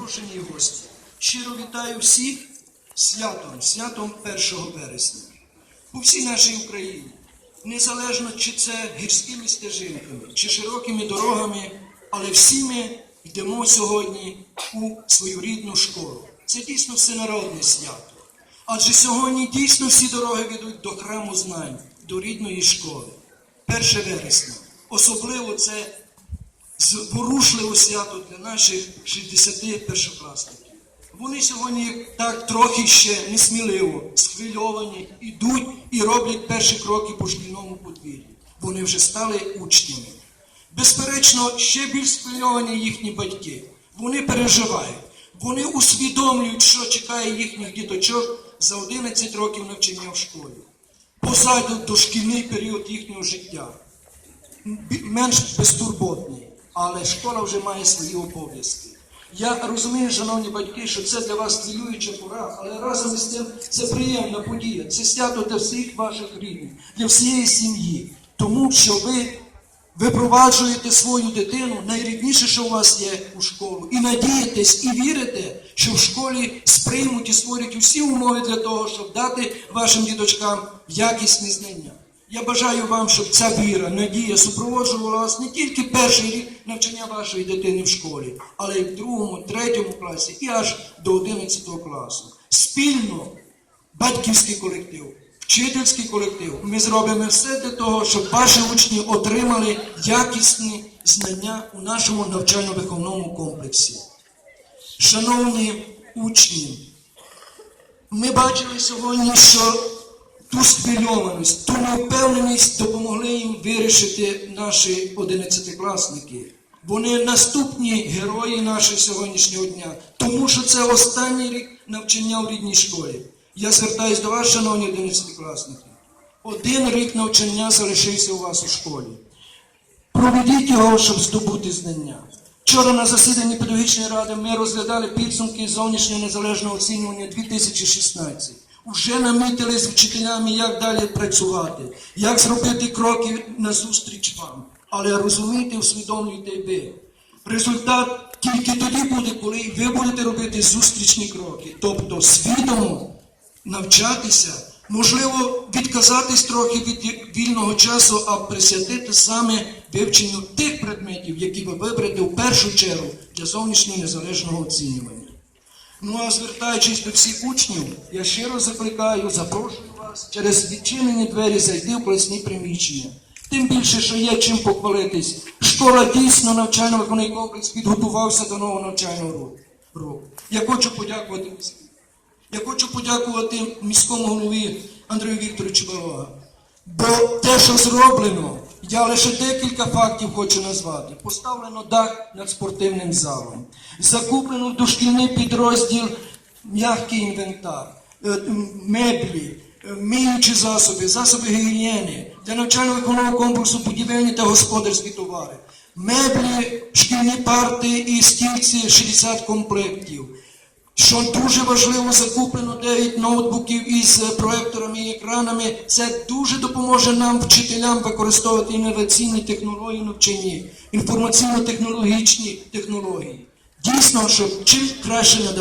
запрошені гості. Щиро вітаю всіх святом, святом 1 вересня. У всій нашій Україні, незалежно чи це гірськими стежинками, чи широкими дорогами, але всі ми йдемо сьогодні у свою рідну школу. Це дійсно всенародне свято. Адже сьогодні дійсно всі дороги ведуть до храму знань, до рідної школи. 1 вересня. Особливо це зворушливе свято для наших 60 першокласників. Вони сьогодні так трохи ще несміливо, схвильовані, ідуть і роблять перші кроки по шкільному подвір'ю. Вони вже стали учнями. Безперечно, ще більш схвильовані їхні батьки. Вони переживають, вони усвідомлюють, що чекає їхніх діточок за 11 років навчання в школі. Позаду дошкільний період їхнього життя менш безтурботний, але школа вже має свої обов'язки. Я розумію, шановні батьки, що це для вас хвилююча пора, але разом із тим це приємна подія. Це свято для всіх ваших рідних, для всієї сім'ї. Тому що ви випроваджуєте свою дитину, найрідніше, що у вас є у школу, і надієтесь, і вірите, що в школі сприймуть і створять усі умови для того, щоб дати вашим діточкам якісні знання. Я бажаю вам, щоб ця віра, надія супроводжувала вас не тільки перший рік навчання вашої дитини в школі, але й в другому, третьому класі і аж до 11 класу. Спільно батьківський колектив, вчительський колектив. Ми зробимо все для того, щоб ваші учні отримали якісні знання у нашому навчально-виховному комплексі. Шановні учні, ми бачили сьогодні, що ту схвильованість, ту невпевненість допомогли їм вирішити наші одинадцятикласники. Вони наступні герої нашого сьогоднішнього дня, тому що це останній рік навчання в рідній школі. Я звертаюся до вас, шановні одинадцятикласники. Один рік навчання залишився у вас у школі. Проведіть його, щоб здобути знання. Вчора на засіданні педагогічної ради ми розглядали підсумки зовнішнього незалежного оцінювання 2016. Уже намітили з вчителями, як далі працювати, як зробити кроки назустріч вам. Але розумійте, усвідомлюйте ви. Результат тільки тоді буде, коли ви будете робити зустрічні кроки, тобто свідомо навчатися, можливо, відказатись трохи від вільного часу, а присвятити саме вивченню тих предметів, які ви виберете в першу чергу для зовнішнього незалежного оцінювання. Ну а звертаючись до всіх учнів, я щиро закликаю, запрошую вас через відчинені двері зайти в класні приміщення. Тим більше, що є чим похвалитись. Школа дійсно навчально-виконний комплекс підготувався до нового навчального року-. Я хочу подякувати. Я хочу подякувати міському голові Андрію Вікторовичу Балога. Бо те, що зроблено, я лише декілька фактів хочу назвати. Поставлено дах над спортивним залом, закуплено в дошкільний підрозділ м'який інвентар, е, меблі, е, миючі засоби, засоби гігієни, для навчально-виконного комплексу будівельні та господарські товари, меблі, шкільні парти і стільці 60 комплектів. Що дуже важливо, закуплено 9 ноутбуків із е, проекторами і екранами. Це дуже допоможе нам, вчителям, використовувати інноваційні технології навчання, інформаційно-технологічні технології. Дійсно, щоб чим краще надавати.